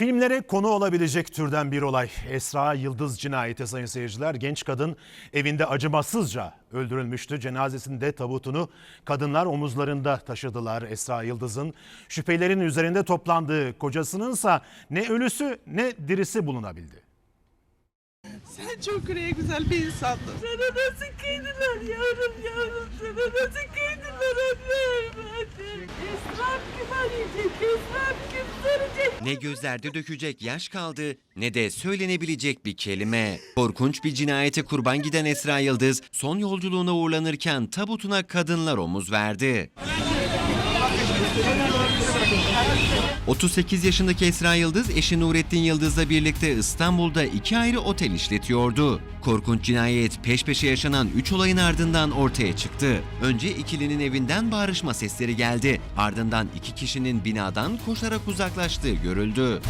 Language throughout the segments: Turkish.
Filmlere konu olabilecek türden bir olay. Esra Yıldız cinayeti sayın seyirciler. Genç kadın evinde acımasızca öldürülmüştü. Cenazesinde tabutunu kadınlar omuzlarında taşıdılar. Esra Yıldız'ın şüphelerin üzerinde toplandığı kocasınınsa ne ölüsü ne dirisi bulunabildi. Sen çok yüreğe güzel bir insandın. Sana nasıl kıydılar yavrum yavrum sana nasıl kıydılar annem Esrem kim arayacak Esrem kim soracak Ne gözlerde dökecek yaş kaldı ne de söylenebilecek bir kelime. Korkunç bir cinayete kurban giden Esra Yıldız son yolculuğuna uğurlanırken tabutuna kadınlar omuz verdi. 38 yaşındaki Esra Yıldız eşi Nurettin Yıldız'la birlikte İstanbul'da iki ayrı otel işletiyordu. Korkunç cinayet peş peşe yaşanan 3 olayın ardından ortaya çıktı. Önce ikilinin evinden bağırışma sesleri geldi. Ardından iki kişinin binadan koşarak uzaklaştığı görüldü.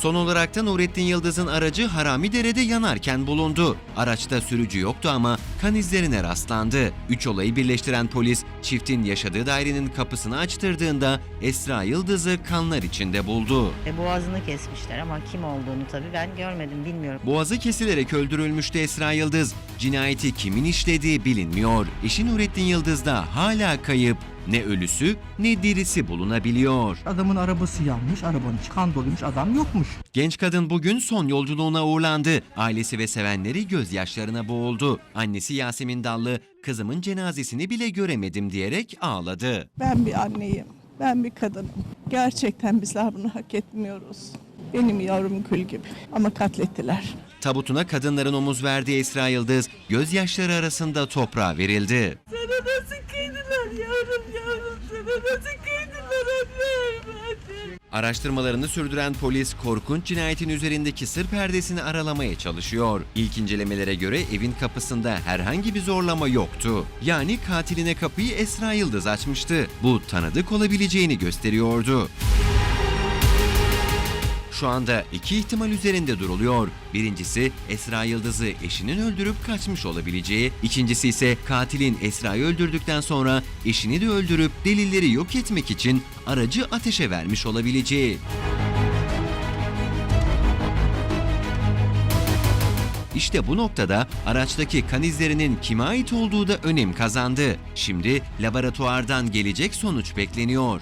Son olarak da Nurettin Yıldız'ın aracı Haramidere'de yanarken bulundu. Araçta sürücü yoktu ama kan izlerine rastlandı. Üç olayı birleştiren polis çiftin yaşadığı dairenin kapısını açtırdığında Esra Yıldız'ı kanlar içinde buldu. E, boğazını kesmişler ama kim olduğunu tabii ben görmedim bilmiyorum. Boğazı kesilerek öldürülmüştü Esra Yıldız. Cinayeti kimin işlediği bilinmiyor. Eşi Nurettin Yıldız da hala kayıp. Ne ölüsü ne dirisi bulunabiliyor. Adamın arabası yanmış, arabanın içi kan doluymuş, adam yokmuş. Genç kadın bugün son yolculuğuna uğurlandı. Ailesi ve sevenleri gözyaşlarına boğuldu. Annesi Yasemin Dallı, kızımın cenazesini bile göremedim diyerek ağladı. Ben bir anneyim. Ben bir kadınım. Gerçekten bizler bunu hak etmiyoruz. Benim yavrum gül gibi. Ama katlettiler. Tabutuna kadınların omuz verdiği Esra Yıldız, gözyaşları arasında toprağa verildi. Yavrum Araştırmalarını sürdüren polis korkunç cinayetin üzerindeki sır perdesini aralamaya çalışıyor. İlk incelemelere göre evin kapısında herhangi bir zorlama yoktu. Yani katiline kapıyı Esra Yıldız açmıştı. Bu tanıdık olabileceğini gösteriyordu. Şu anda iki ihtimal üzerinde duruluyor. Birincisi Esra Yıldız'ı eşinin öldürüp kaçmış olabileceği, ikincisi ise katilin Esra'yı öldürdükten sonra eşini de öldürüp delilleri yok etmek için aracı ateşe vermiş olabileceği. İşte bu noktada araçtaki kan izlerinin kime ait olduğu da önem kazandı. Şimdi laboratuvardan gelecek sonuç bekleniyor.